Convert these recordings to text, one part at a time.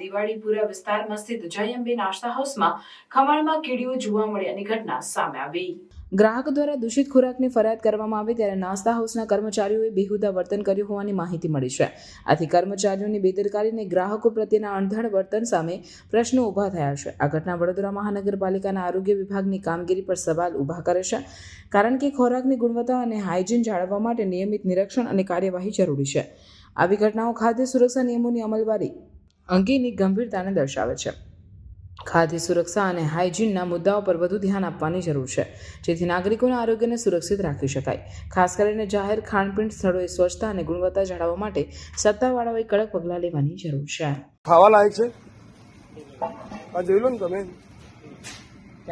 દિવાળીપુરા વિસ્તારમાં સ્થિત જય નાસ્તા હાઉસમાં ખમણમાં કીડીઓ જોવા મળ્યાની ઘટના સામે આવી. ગ્રાહક દ્વારા દૂષિત ખોરાકની ફરિયાદ કરવામાં આવી ત્યારે નાસ્તા હાઉસના કર્મચારીઓએ બેહુદા વર્તન કર્યું હોવાની માહિતી મળી છે. આથી કર્મચારીઓની બેદરકારીને ગ્રાહકો પ્રત્યેના અણધડ વર્તન સામે પ્રશ્નો ઊભા થયા છે. આ ઘટના વડોદરા મહાનગરપાલિકાના આરોગ્ય વિભાગની કામગીરી પર સવાલ ઊભા કરે છે, કારણ કે ખોરાકની ગુણવત્તા અને હાઇજીન જાળવવા માટે નિયમિત નિરીક્ષણ અને કાર્યવાહી જરૂરી છે. આવી ઘટનાઓ ખાદ્ય સુરક્ષા નિયમોની અમલવારી અંગેની ગંભીરતાને દર્શાવે છે. ખાદ્ય સુરક્ષા અને હાઇજીનના મુદ્દાઓ પર વધુ ધ્યાન આપવાની જરૂર છે જેથી નાગરિકોના આરોગ્યને સુરક્ષિત રાખી શકાય. ખાસ કરીને જાહેર ખાણપીણ સ્થળોએ સ્વચ્છતા અને ગુણવત્તા જાળવવા માટે સત્તાવાળાઓએ કડક પગલાં લેવાની જરૂર છે. ખાવા લાયક છે? આ જોઈ લો ને તમે.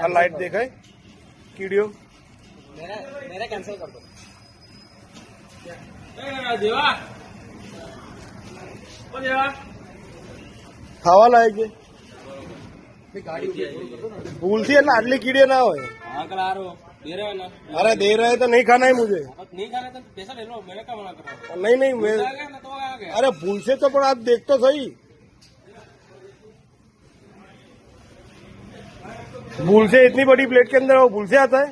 આ લાઈટ દેખાય? કીડીઓ? કેન્સલ કર દેવા. દેવા. ખાવા લાયક છે ભૂલથી એટલે આટલી કીડે ના હોય अरे दे रहे तो नहीं खाना है मुझे नहीं खाना तो पैसा ले लो मेरा क्या मना कर रहा नहीं नहीं मैं तो अरे भूल से तो पर आप देख तो सही भूल से इतनी बड़ी प्लेट के अंदर वो भूल से आता है